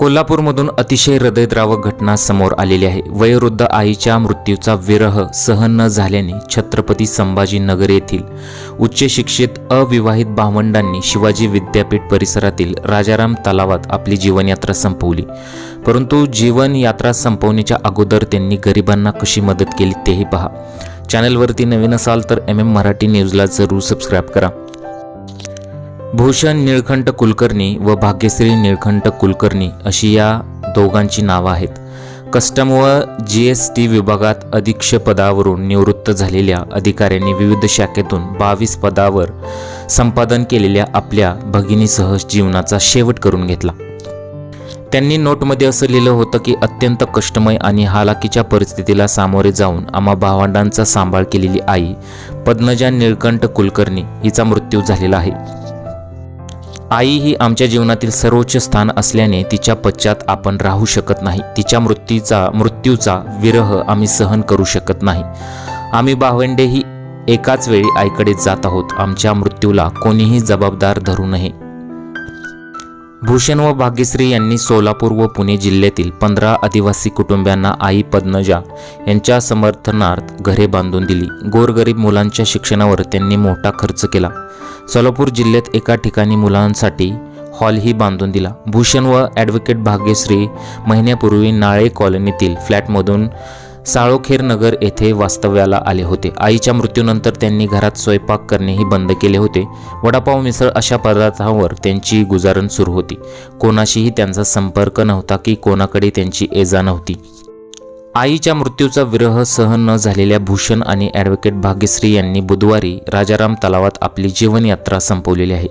कोल्हापूरमधून अतिशय हृदयद्रावक घटना समोर आलेली आहे. वयोवृद्ध आईच्या मृत्यूचा विरह सहन न झाल्याने छत्रपती संभाजीनगर येथील उच्च शिक्षित अविवाहित भावंडांनी शिवाजी विद्यापीठ परिसरातील राजाराम तलावात आपली जीवनयात्रा संपवली. परंतु जीवनयात्रा संपवण्याच्या अगोदर त्यांनी गरिबांना कशी मदत केली तेही पहा. चॅनलवरती नवीन असाल तर एम एम मराठी न्यूजला जरूर सबस्क्राईब करा. भूषण निळखंट कुलकर्णी व भाग्यश्री निळखंट कुलकर्णी अशी या दोघांची नावं आहेत. कस्टम व जी एस टी विभागात अधीक्ष पदावरून निवृत्त झालेल्या अधिकाऱ्यांनी विविध शाखेतून बावीस पदावर संपादन केलेल्या आपल्या भगिनीसह जीवनाचा शेवट करून घेतला. त्यांनी नोटमध्ये असं लिहिलं होतं की अत्यंत कष्टमय आणि हालाकीच्या परिस्थितीला सामोरे जाऊन आम्हा भावंडांचा सांभाळ केलेली आई पद्मजा निळकंठ कुलकर्णी हिचा मृत्यू झालेला आहे. आई ही आमच्या जीवनातील सर्वोच्च स्थान असल्याने तिच्या पश्चात आपण राहू शकत नाही. तिच्या मृत्यूचा मृत्यूचा विरह आम्ही सहन करू शकत नाही. आम्ही भावंडेही एकाच वेळी आईकडे जात आहोत. आमच्या मृत्यूला कोणीही जबाबदार धरू नये. भूषण व भाग्यश्री यांनी सोलापूर व पुणे जिल्ह्यातील पंधरा आदिवासी कुटुंबियांना आई पद्मजा यांच्या समर्थनार्थ घरे बांधून दिली. गोरगरीब मुलांच्या शिक्षणावर त्यांनी मोठा खर्च केला. सोलापूर जिल्ह्यात एका ठिकाणी मुलांसाठी हॉलही बांधून दिला. भूषण व ॲडव्होकेट भाग्यश्री महिन्यापूर्वी नाळे कॉलनीतील फ्लॅटमधून साळोखेर नगर येथे वास्तव्याला आले होते. आईच्या मृत्यूनंतर त्यांनी घरात स्वयंपाक करणेही बंद केले होते. वडापाव मिसळ अशा पदार्थांवर त्यांची गुजारण सुरू होती. कोणाशीही त्यांचा संपर्क नव्हता की कोणाकडे त्यांची एजा नव्हती. आईच्या मृत्यूचा विरह सहन न झालेल्या भूषण आणि ॲडव्होकेट भाग्यश्री यांनी बुधवारी राजाराम तलावात आपली जीवनयात्रा संपवलेली आहे.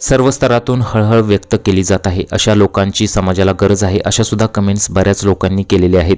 सर्व स्तरातून हळहळ व्यक्त केली जात आहे. अशा लोकांची समाजाला गरज आहे अशा सुद्धा कमेंट्स बऱ्याच लोकांनी केलेल्या आहेत.